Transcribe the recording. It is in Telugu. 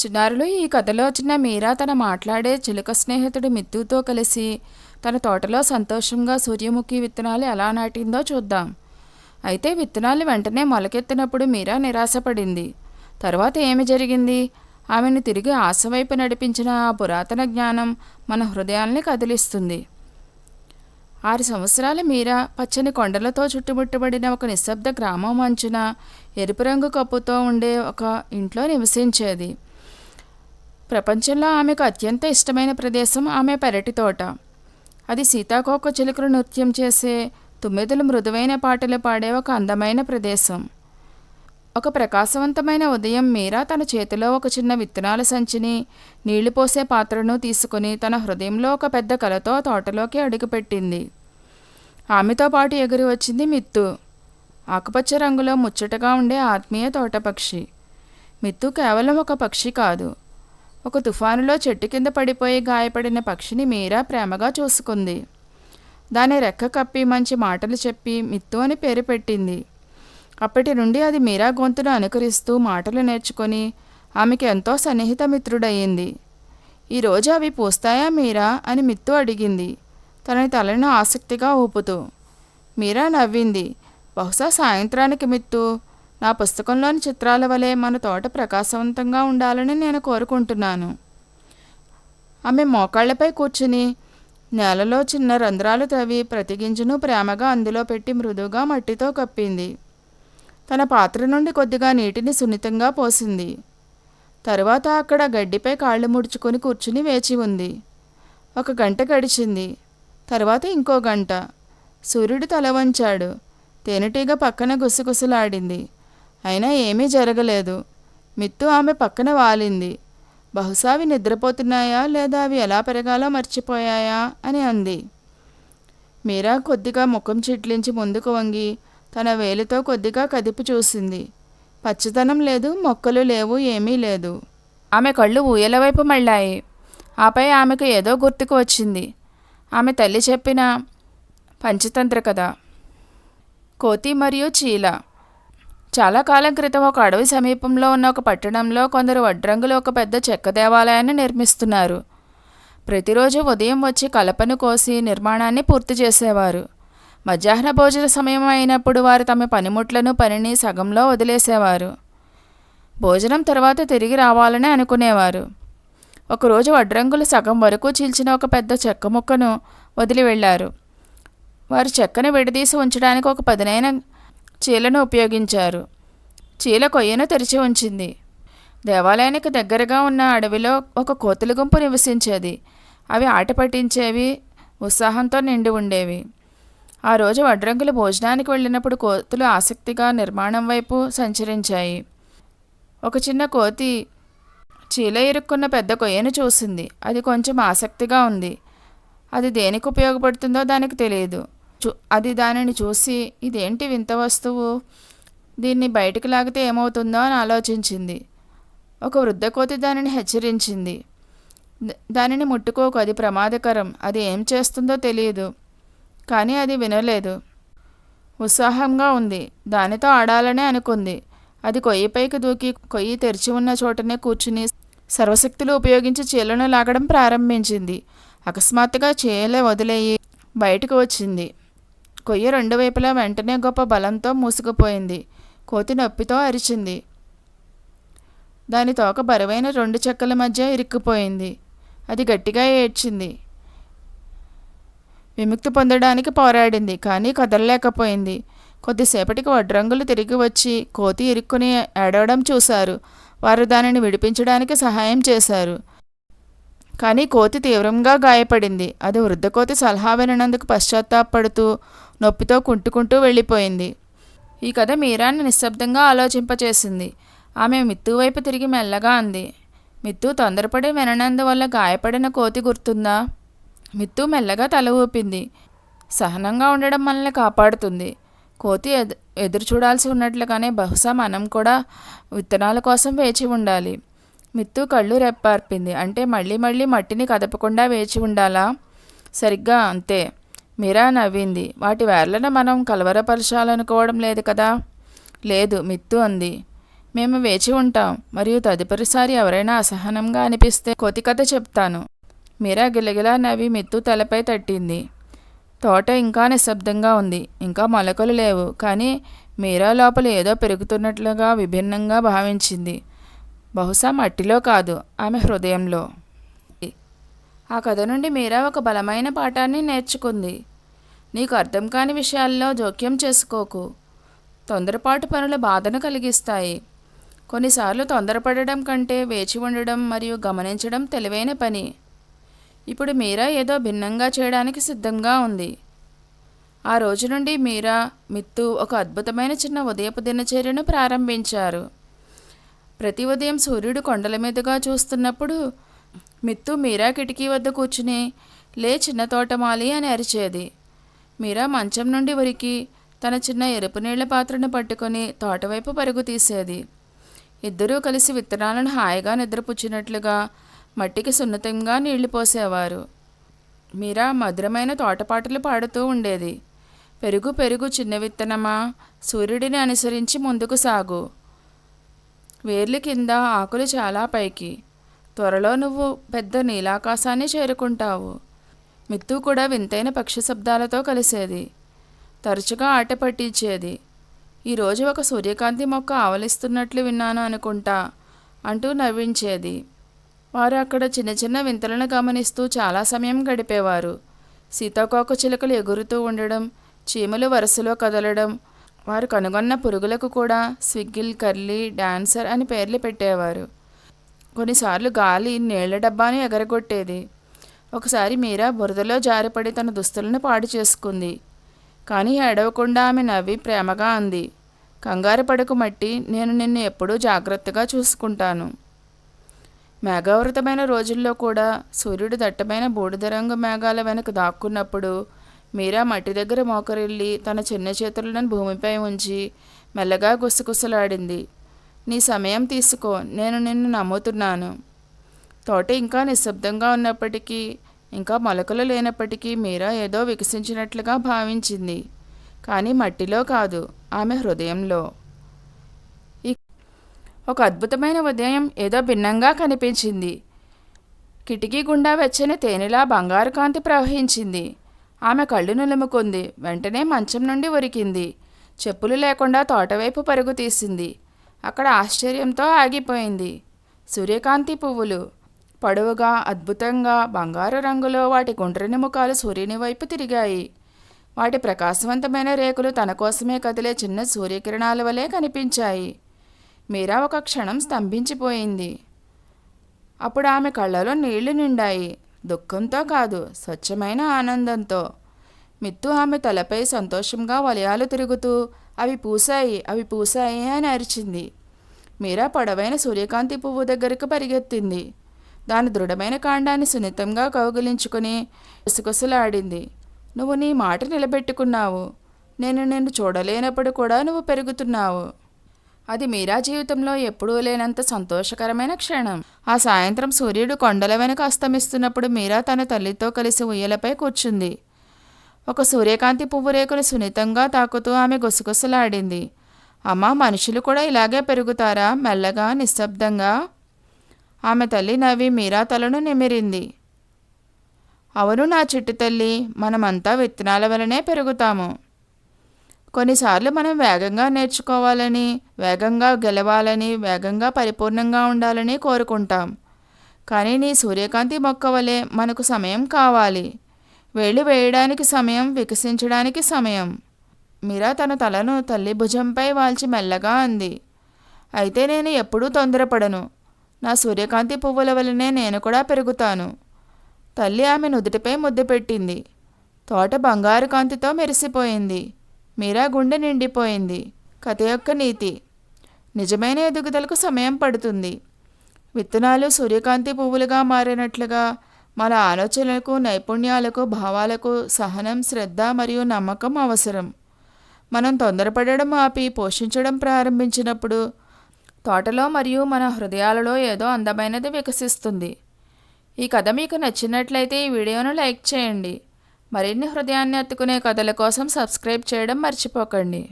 చిన్నారులు ఈ కథలో చిన్న మీరా తన మాట్లాడే చిలుక స్నేహితుడు మిత్తుతో కలిసి తన తోటలో సంతోషంగా సూర్యముఖి విత్తనాలు ఎలా నాటిందో చూద్దాం. అయితే విత్తనాలు వెంటనే మొలకెత్తినప్పుడు మీరా నిరాశపడింది. తర్వాత ఏమి జరిగింది? ఆమెను తిరిగి ఆశవైపు నడిపించిన ఆ పురాతన జ్ఞానం మన హృదయాల్ని కదిలిస్తుంది. ఆరు సంవత్సరాల మీరా పచ్చని కొండలతో చుట్టుముట్టబడిన ఒక నిశ్శబ్ద గ్రామం అంచున ఎరుపు రంగు కప్పుతో ఉండే ఒక ఇంట్లో నివసించేది. ప్రపంచంలో ఆమెకు అత్యంత ఇష్టమైన ప్రదేశం ఆమె పెరటి తోట. అది సీతాకోక చిలుకలు నృత్యం చేసే తుమ్మెదలు మృదువైన పాటలు పాడే ఒక అందమైన ప్రదేశం. ఒక ప్రకాశవంతమైన ఉదయం మీరా తన చేతిలో ఒక చిన్న విత్తనాల సంచిని నీళ్ళు పోసే పాత్రను తీసుకుని తన హృదయంలో ఒక పెద్ద కలతో తోటలోకి అడుగుపెట్టింది. ఆమెతో పాటు ఎగురి వచ్చింది మిత్తు. ఆకుపచ్చ రంగులో ముచ్చటగా ఉండే ఆత్మీయ తోటపక్షి. మిత్తు కేవలం ఒక పక్షి కాదు ఒక తుఫానులో చెట్టు కింద పడిపోయి గాయపడిన పక్షిని మీరా ప్రేమగా చూసుకుంది. దాని రెక్క కప్పి మంచి మాటలు చెప్పి మిత్తు అని పేరు పెట్టింది. అప్పటి నుండి అది మీరా గొంతును అనుకరిస్తూ మాటలు నేర్చుకొని ఆమెకి ఎంతో సన్నిహిత మిత్రుడయ్యింది ఈరోజు అవి పూస్తాయా మీరా అని మిత్తు అడిగింది. తన తలను ఆసక్తిగా ఊపుతూ. మీరా నవ్వింది. బహుశా సాయంత్రానికి మిత్తు నా పుస్తకంలోని చిత్రాల వలె మన తోట ప్రకాశవంతంగా ఉండాలని నేను కోరుకుంటున్నాను. ఆమె మోకాళ్ళపై కూర్చుని నేలలో చిన్న రంధ్రాలు తవ్వి ప్రతి గింజను ప్రేమగా అందులో పెట్టి మృదువుగా మట్టితో కప్పింది. తన పాత్ర నుండి కొద్దిగా నీటిని సున్నితంగా పోసింది. తరువాత అక్కడ గడ్డిపై కాళ్ళు ముడుచుకొని కూర్చుని వేచి ఉంది. ఒక గంట గడిచింది. తర్వాత ఇంకో గంట. సూర్యుడు తల వంచాడు. తేనెటీగ పక్కన గుసగుసలాడింది. అయినా ఏమీ జరగలేదు. మిత్తు ఆమె పక్కన వాలింది. బహుశా అవి నిద్రపోతున్నాయా లేదా అవి ఎలా పెరగాలో మర్చిపోయాయా అని అంది. మీరా కొద్దిగా ముఖం చిట్లించి ముందుకు వంగి తన వేలితో కొద్దిగా కదిపి చూసింది. పచ్చదనం లేదు మొక్కలు లేవు ఏమీ లేదు. ఆమె కళ్ళు ఊయల వైపు మళ్ళాయి. ఆపై ఆమెకు ఏదో గుర్తుకు వచ్చింది. ఆమె తల్లి చెప్పిన పంచతంత్ర కథ. కోతి మరియు చీల. చాలా కాలం క్రితం ఒక అడవి సమీపంలో ఉన్న ఒక పట్టణంలో కొందరు వడ్రంగులు ఒక పెద్ద చెక్క దేవాలయాన్ని నిర్మిస్తున్నారు. ప్రతిరోజు ఉదయం వచ్చి కలపను కోసి నిర్మాణాన్ని పూర్తి చేసేవారు. మధ్యాహ్న భోజన సమయం అయినప్పుడు వారు తమ పనిముట్లను పనిని సగంలో వదిలేసేవారు. భోజనం తర్వాత తిరిగి రావాలని అనుకునేవారు. ఒకరోజు వడ్రంగులు సగం వరకు చీల్చిన ఒక పెద్ద చెక్క ముక్కను వదిలి వెళ్ళారు వారు చెక్కను విడదీసి ఉంచడానికి ఒక పదునైన చీలను ఉపయోగించారు. చీల కొయ్యను తెరిచి ఉంచింది. దేవాలయానికి దగ్గరగా ఉన్న అడవిలో ఒక కోతుల గుంపు నివసించేది. అవి ఆట పట్టించేవి ఉత్సాహంతో నిండి ఉండేవి. ఆ రోజు వడ్రంగులు భోజనానికి వెళ్ళినప్పుడు కోతులు ఆసక్తిగా నిర్మాణం వైపు సంచరించాయి. ఒక చిన్న కోతి చీల ఇరుక్కున్న పెద్ద కొయ్యను చూసింది. అది కొంచెం ఆసక్తిగా ఉంది. అది దేనికి ఉపయోగపడుతుందో దానికి తెలియదు. అది దానిని చూసి ఇదేంటి వింత వస్తువు? దీన్ని బయటకు లాగితే ఏమవుతుందో అని ఆలోచించింది. ఒక వృద్ధ కోతి దానిని హెచ్చరించింది. దానిని ముట్టుకోకు అది ప్రమాదకరం. అది ఏం చేస్తుందో తెలియదు. కానీ అది వినలేదు. ఉత్సాహంగా ఉంది. దానితో ఆడాలనే అనుకుంది. అది కొయ్యిపైకి దూకి కొయ్యి తెరిచి ఉన్న చోటనే కూర్చుని సర్వశక్తులు ఉపయోగించి చీలను లాగడం ప్రారంభించింది. అకస్మాత్తుగా చీల వదిలేయి బయటకు వచ్చింది. కొయ్య రెండు వైపులా వెంటనే గొప్ప బలంతో మూసుకుపోయింది. కోతి నొప్పితో అరిచింది. దాని తోక బరువైన రెండు చెక్కల మధ్య ఇరుక్కుపోయింది. అది గట్టిగా ఏడ్చింది. విముక్తి పొందడానికి పోరాడింది కానీ కదలలేకపోయింది. కొద్దిసేపటికి వడ్రంగులు తిరిగి వచ్చి కోతి ఇరుక్కుని ఏడవడం చూశారు. వారు దానిని విడిపించడానికి సహాయం చేశారు. కానీ కోతి తీవ్రంగా గాయపడింది. అది వృద్ధ కోతి సలహా వినందుకు పశ్చాత్తాపడుతూ నొప్పితో కుంటుకుంటూ వెళ్ళిపోయింది. ఈ కథ మీరాన్ని నిశ్శబ్దంగా ఆలోచింపచేసింది. ఆమె మిత్తు వైపు తిరిగి మెల్లగా అంది. మిత్తు తొందరపడి విననందువల్ల గాయపడిన కోతి గుర్తుందా? మిత్తు మెల్లగా తల ఊపింది. సహనంగా ఉండడం మనల్ని కాపాడుతుంది. కోతి ఎదు ఎదురు చూడాల్సి ఉన్నట్లుగానే బహుశా మనం కూడా విత్తనాల కోసం వేచి ఉండాలి. మిత్తు కళ్ళు రెప్పార్పింది. అంటే మళ్ళీ మళ్ళీ మట్టిని కదపకుండా వేచి ఉండాలా? సరిగ్గా అంతే. మీరా నవ్వింది. వాటి వేర్లను మనం కలవరపరచాలనుకోవడం లేదు కదా? లేదు మిత్తు అంది. మేము వేచి ఉంటాం. మరియు తదుపరిసారి ఎవరైనా అసహనంగా అనిపిస్తే కోతి కథ చెప్తాను. మీరా గిలగిలా నవ్వి మిత్తు తలపై తట్టింది. తోట ఇంకా నిశ్శబ్దంగా ఉంది. ఇంకా మొలకలు లేవు. కానీ మీరా లోపల ఏదో పెరుగుతున్నట్లుగా విభిన్నంగా భావించింది. బహుశా మట్టిలో కాదు ఆమె హృదయంలో. ఆ కథ నుండి మీరా ఒక బలమైన పాఠాన్ని నేర్చుకుంది. నీకు అర్థం కాని విషయాల్లో జోక్యం చేసుకోకు. తొందరపాటు పనులు బాధను కలిగిస్తాయి. కొన్నిసార్లు తొందరపడడం కంటే వేచి ఉండడం మరియు గమనించడం తెలివైన పని. ఇప్పుడు మీరా ఏదో భిన్నంగా చేయడానికి సిద్ధంగా ఉంది. ఆ రోజు నుండి మీరా మిత్తు ఒక అద్భుతమైన చిన్న ఉదయపు దినచర్యను ప్రారంభించారు. ప్రతి ఉదయం సూర్యుడు కొండల మీదుగా చూస్తున్నప్పుడు మిత్తు మీరా కిటికీ వద్ద కూర్చుని లే చిన్న తోటమాలి అని అరిచేది. మీరా మంచం నుండి ఉరికి తన చిన్న ఎరుపు నీళ్ళ పాత్రను పట్టుకొని తోటవైపు పరుగు తీసేది. ఇద్దరూ కలిసి విత్తనాలను హాయిగా నిద్రపుచ్చినట్లుగా మట్టికి సున్నితంగా నీళ్ళు పోసేవారు. మీరా మధురమైన తోటపాటలు పాడుతూ ఉండేది. పెరుగు పెరుగు చిన్న విత్తనమా సూర్యుడిని అనుసరించి ముందుకు సాగు. వేర్లు కింద ఆకులు చాలా పైకి. త్వరలో నువ్వు పెద్ద నీలాకాశాన్ని చేరుకుంటావు. మిత్తు కూడా వింతైన పక్షి శబ్దాలతో కలిసేది. తరచుగా ఆట పట్టించేది. ఈరోజు ఒక సూర్యకాంతి మొక్క ఆవలిస్తున్నట్లు విన్నాను అనుకుంటా అంటూ నవ్వించేది. వారు అక్కడ చిన్న చిన్న వింతలను గమనిస్తూ చాలా సమయం గడిపేవారు. సీతాకోక చిలుకలు ఎగురుతూ ఉండడం చీమలు వరుసలో కదలడం వారు కనుగొన్న పురుగులకు కూడా స్విగ్గిల్ కర్లీ డాన్సర్ అని పేర్లు పెట్టేవారు. కొన్నిసార్లు గాలి నీళ్ళ డబ్బాను ఎగరగొట్టేది. ఒకసారి మీరా బురదలో జారిపడి తన దుస్తులను పాడు చేసుకుంది. కానీ ఏడవకుండా ఆమె నవ్వి ప్రేమగా అంది. కంగారు పడకు మట్టి నేను నిన్ను ఎప్పుడూ జాగ్రత్తగా చూసుకుంటాను. మేఘావృతమైన రోజుల్లో కూడా సూర్యుడు దట్టమైన బూడిద రంగు మేఘాల వెనక దాక్కున్నప్పుడు మీరా మట్టి దగ్గర మోకరిల్లి తన చిన్న చేతులను భూమిపై ఉంచి మెల్లగా గుసగుసలాడింది. నీ సమయం తీసుకో నేను నిన్ను నమ్ముతున్నాను తోట ఇంకా నిశ్శబ్దంగా ఉన్నప్పటికీ ఇంకా మొలకలు లేనప్పటికీ మీరా ఏదో వికసించినట్లుగా భావించింది. కానీ మట్టిలో కాదు ఆమె హృదయంలో. ఒక అద్భుతమైన ఉదయం ఏదో భిన్నంగా కనిపించింది. కిటికీ గుండా వెచ్చని తేనెలా బంగారు కాంతి ప్రవహించింది. ఆమె కళ్ళు నులుముకుంది. వెంటనే మంచం నుండి ఉరికింది. చెప్పులు లేకుండా తోటవైపు పరుగు తీసింది. అక్కడ ఆశ్చర్యంతో ఆగిపోయింది. సూర్యకాంతి పువ్వులు. పొడవుగా అద్భుతంగా బంగారు రంగులో వాటి గుండ్రని ముఖాలు సూర్యుని వైపు తిరిగాయి. వాటి ప్రకాశవంతమైన రేకులు తన కోసమే కదిలే చిన్న సూర్యకిరణాల వలె కనిపించాయి. మీరా ఒక క్షణం స్తంభించిపోయింది. అప్పుడు ఆమె కళ్ళలో నీళ్ళు నిండాయి. దుఃఖంతో కాదు స్వచ్ఛమైన ఆనందంతో. మిత్తు ఆమె తలపై సంతోషంగా వలయాలు తిరుగుతూ అవి పూసాయి అవి పూసాయి అని అరిచింది. మీరా పొడవైన సూర్యకాంతి పువ్వు దగ్గరకు పరిగెత్తింది. దాని దృఢమైన కాండాన్ని సున్నితంగా కౌగిలించుకుని కుసకుసలాడింది నువ్వు నీ మాట నిలబెట్టుకున్నావు. నేను నిన్ను చూడలేనప్పుడు కూడా నువ్వు పెరుగుతున్నావు. అది మీరా జీవితంలో ఎప్పుడూ లేనంత సంతోషకరమైన క్షణం. ఆ సాయంత్రం సూర్యుడు కొండల వెనుక అస్తమిస్తున్నప్పుడు మీరా తన తల్లితో కలిసి ఉయ్యలపై కూర్చుంది. ఒక సూర్యకాంతి పువ్వు రేకును సున్నితంగా తాకుతూ ఆమె గుసగుసలాడింది. అమ్మా మనుషులు కూడా ఇలాగే పెరుగుతారా? మెల్లగా నిశ్శబ్దంగా ఆమె తల్లి నవ్వి మీరా తలను నిమిరింది. అవును నా చిట్టు తల్లి మనమంతా విత్తనాల వలనే పెరుగుతాము. కొన్నిసార్లు మనం వేగంగా నేర్చుకోవాలని వేగంగా గెలవాలని వేగంగా పరిపూర్ణంగా ఉండాలని కోరుకుంటాం. కానీ నీ సూర్యకాంతి మొక్క వలె మనకు సమయం కావాలి. వేళ్ళు వేయడానికి సమయం వికసించడానికి సమయం. మీరా తన తలను తల్లి భుజంపై వాల్చి మెల్లగా అంది. అయితే నేను ఎప్పుడూ తొందరపడను. నా సూర్యకాంతి పువ్వుల వలనే నేను కూడా పెరుగుతాను. తల్లి ఆమె నుదుటిపై ముద్దు పెట్టింది. తోట బంగారు కాంతితో మెరిసిపోయింది. మీరా గుండె నిండిపోయింది. కథ యొక్క నీతి. నిజమైన ఎదుగుదలకు సమయం పడుతుంది. విత్తనాలు సూర్యకాంతి పువ్వులుగా మారినట్లుగా మన ఆలోచనలకు నైపుణ్యాలకు భావాలకు సహనం శ్రద్ధ మరియు నమ్మకం అవసరం. మనం తొందరపడడం ఆపి పోషించడం ప్రారంభించినప్పుడు తోటలో మరియు మన హృదయాలలో ఏదో అందమైనది వికసిస్తుంది. ఈ కథ మీకు నచ్చినట్లయితే ఈ వీడియోను లైక్ చేయండి. మరిన్ని హృదయాన్ని అత్తుకునే కథల కోసం సబ్స్క్రైబ్ చేయడం మర్చిపోకండి.